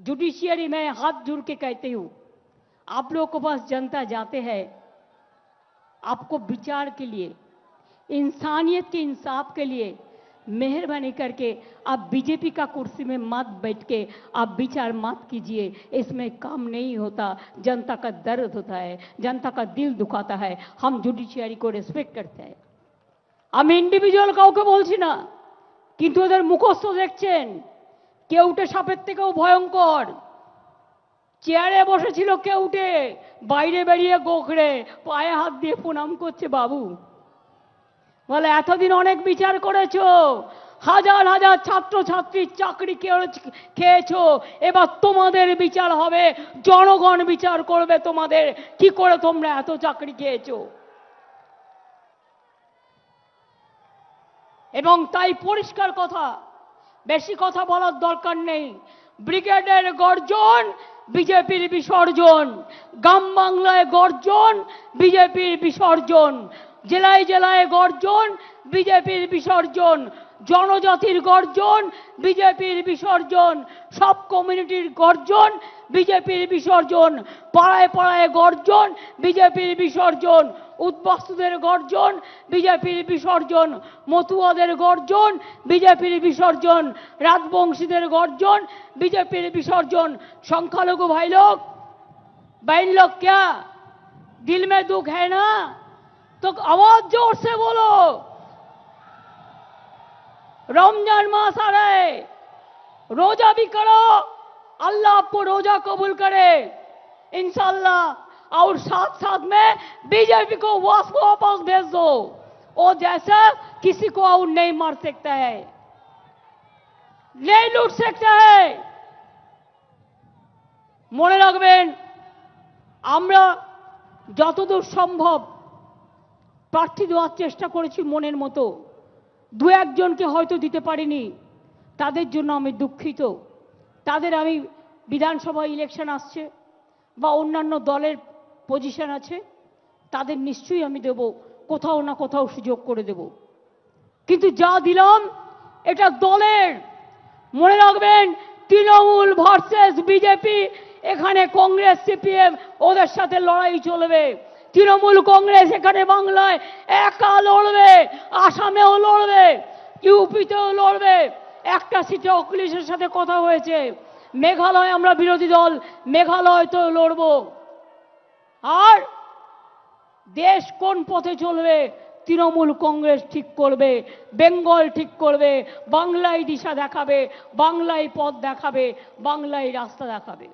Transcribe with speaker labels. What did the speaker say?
Speaker 1: Judiciary में हाथ जोड़ के कहती हूं आप लोगों के पास जनता जाते हैं आपको विचार के लिए इंसानियत के इंसाफ के लिए मेहरबानी करके आप बीजेपी का कुर्सी में मत बैठ के आप विचार मत कीजिए इसमें काम नहीं होता जनता का दर्द होता है जनता का दिल दुखाता है हम जुडिशियारी को रेस्पेक्ट करते हैं আমি ইন্ডিভিজুয়াল কাউকে বলছি না কিন্তু ওদের মুখস্থ দেখছেন কেউটে সাপের থেকেও ভয়ঙ্কর। চেয়ারে বসেছিল কেউটে বাইরে বেরিয়ে গোখড়ে পায়ে হাত দিয়ে প্রণাম করছে বাবু। বলে, এতদিন অনেক বিচার করেছ, হাজার হাজার ছাত্র ছাত্রীর চাকরি খেয়ে- খেয়েছো, এবার তোমাদের বিচার হবে, জনগণ বিচার করবে তোমাদের, কি করে তোমরা এত চাকরি খেয়েছো? এবং তাই পরিষ্কার কথা বেশি কথা বলার দরকার নেই। ব্রিগেডের গর্জন, বিজেপির বিসর্জন। গ্রাম বাংলায় গর্জন, বিজেপির বিসর্জন। জেলায় জেলায় গর্জন, বিজেপির বিসর্জন। জনজাতির গর্জন, বিজেপির বিসর্জন। সব কমিউনিটির গর্জন, বিজেপির বিসর্জন। পাড়ায় পাড়ায় গর্জন, বিজেপির বিসর্জন। উদ্বাস্তুদের গর্জন বিজেপির বিসর্জন মতুয়াদের গর্জন বিজেপির বিসর্জন রাজবংশীদের গর্জন বিজেপির বিসর্জন সংখ্যালঘু ভাই লোক बहन लोग क्या दिल में दुख है ना तो आवाज जोर से बोलो रमजान मास आ रहा है रोजा भी करो अल्लाह आपको रोजा कबूल करे इंशाल्लाह और साथ साथ में बीजेपी को वापस वापस भेज दो वो जैसा किसी को और नहीं मार सकता है नहीं लूट सकता है মনে রাখবেন আমরা যতদূর সম্ভব প্রার্থী দেওয়ার চেষ্টা করেছি মনের মতো দু একজনকে হয়তো দিতে পারিনি তাদের জন্য আমি দুঃখিত তাদের আমি বিধানসভা ইলেকশন আসছে বা অন্যান্য দলের পজিশন আছে, তাদের নিশ্চয়ই আমি দেব। কোথাও না কোথাও সুযোগ করে দেব। কিন্তু যা দিলাম, এটা দলের। মনে রাখবেন, তৃণমূল ভার্সেস বিজেপি এখানে কংগ্রেস সিপিএম ওদের সাথে লড়াই চলবে। তৃণমূল কংগ্রেস এখানে বাংলায় একা লড়বে, আসামেও লড়বে, ইউপিতেও লড়বে। একটা সিটে অখিলেশের সাথে কথা হয়েছে। মেঘালয়, আমরা বিরোধী দল মেঘালয় তো লড়বো। আর দেশ কোন পথে চলবে? তৃণমূল কংগ্রেস ঠিক করবে, বেঙ্গল ঠিক করবে, বাংলায় দিশা দেখাবে, বাংলায় পথ দেখাবে, বাংলায় রাস্তা দেখাবে।